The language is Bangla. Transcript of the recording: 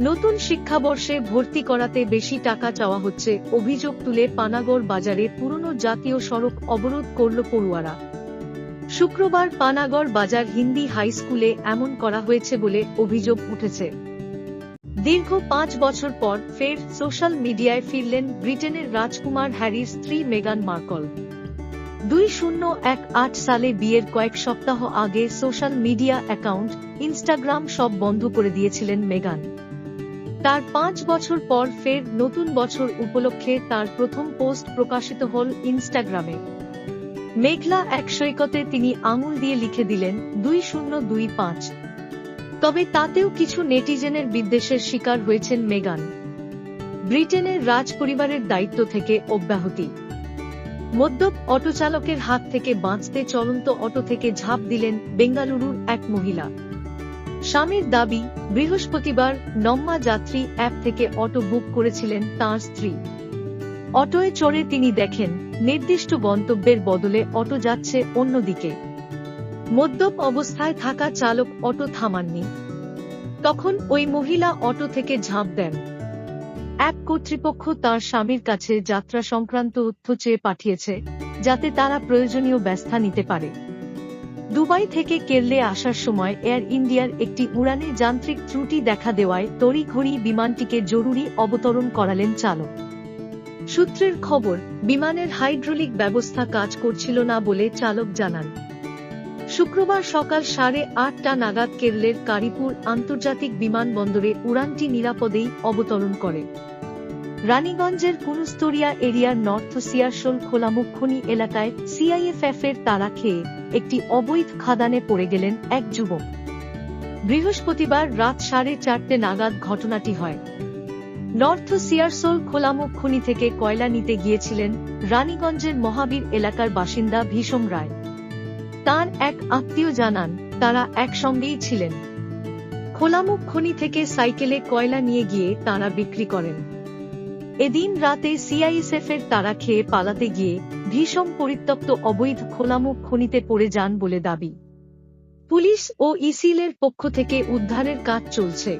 নতুন শিক্ষাবর্ষে ভর্তি করাতে বেশি টাকা চাওয়া হচ্ছে, অভিযোগ তুলে পানাগড় বাজারে পুরনো জাতীয় সড়ক অবরোধ করল পড়ুয়ারা। শুক্রবার পানাগড় বাজার হিন্দি হাই স্কুলে এমন করা হয়েছে বলে অভিযোগ উঠেছে। দীর্ঘ পাঁচ বছর পর ফের সোশ্যাল মিডিয়ায় ফিরলেন ব্রিটেনের রাজকুমার হ্যারির স্ত্রী মেগান মার্কল। দুই শূন্য এক আট সালে বিয়ের কয়েক সপ্তাহ আগে সোশ্যাল মিডিয়া অ্যাকাউন্ট, ইনস্টাগ্রাম সব বন্ধ করে দিয়েছিলেন মেগান। তার পাঁচ বছর পর ফের নতুন বছর উপলক্ষে তার প্রথম পোস্ট প্রকাশিত হল ইনস্টাগ্রামে। মেঘলা এক সৈকতে তিনি আঙুল দিয়ে লিখে দিলেন, দুই শূন্য দুই পাঁচ। তবে তাতেও কিছু নেটিজেনের বিদ্বেষের শিকার হয়েছেন মেগান। ব্রিটেনের রাজ পরিবারের দায়িত্ব থেকে অব্যাহতি। মদ্যপ অটো চালকের হাত থেকে বাঁচতে চলন্ত অটো থেকে ঝাঁপ দিলেন বেঙ্গালুরুর এক মহিলা। স্বামীর দাবি, বৃহস্পতিবার নম্মা যাত্রী অ্যাপ থেকে অটো বুক করেছিলেন তাঁর স্ত্রী। অটোয় চড়ে তিনি দেখেন, নির্দিষ্ট গন্তব্যের বদলে অটো যাচ্ছে অন্যদিকে। মদ্যপ অবস্থায় থাকা চালক অটো থামাননি। তখন ওই মহিলা অটো থেকে ঝাঁপ দেন। অ্যাপ কর্তৃপক্ষ তার স্বামীর কাছে যাত্রা সংক্রান্ত তথ্য চেয়ে পাঠিয়েছে, যাতে তারা প্রয়োজনীয় ব্যবস্থা নিতে পারে। দুবাই থেকে কেরলে আসার সময় এয়ার ইন্ডিয়ার একটি উড়ানে যান্ত্রিক ত্রুটি দেখা দেওয়ায় তড়িঘড়ি বিমানটিকে জরুরি অবতরণ করালেন চালক। সূত্রের খবর, বিমানের হাইড্রোলিক ব্যবস্থা কাজ করছিল না বলে চালক জানান। শুক্রবার সকাল সাড়ে আটটা নাগাদ কেরলের কারিপুর আন্তর্জাতিক বিমানবন্দরে উড়ানটি নিরাপদেই অবতরণ করে। রানীগঞ্জের কুনুস্তরিয়া এরিয়ার নর্থ সিয়ারশোল খোলামুখনি এলাকায় সিআইএফএফ এর তারা খেয়ে একটি অবৈধ খাদানে পড়ে গেলেন এক যুবক। বৃহস্পতিবার রাত সাড়ে চারটে নাগাদ ঘটনাটি হয়। নর্থ সিয়ারসোল খোলামুখ খনি থেকে কয়লা নিতে গিয়েছিলেন রানীগঞ্জের মহাবীর এলাকার বাসিন্দা ভীষম রায়। তার এক আত্মীয় জানান, তারা একসঙ্গেই ছিলেন। খোলামুখ খনি থেকে সাইকেলে কয়লা নিয়ে গিয়ে তারা বিক্রি করেন। এদিন রাতে সিআইএসএফ এর তারা খেয়ে পালাতে গিয়ে ভীষণ পরিত্যক্ত অবৈধ খোলামুখ খনিতে পড়ে যান বলে দাবি। পুলিশ ও ইসিলের পক্ষ থেকে উদ্ধারের কাজ চলছে।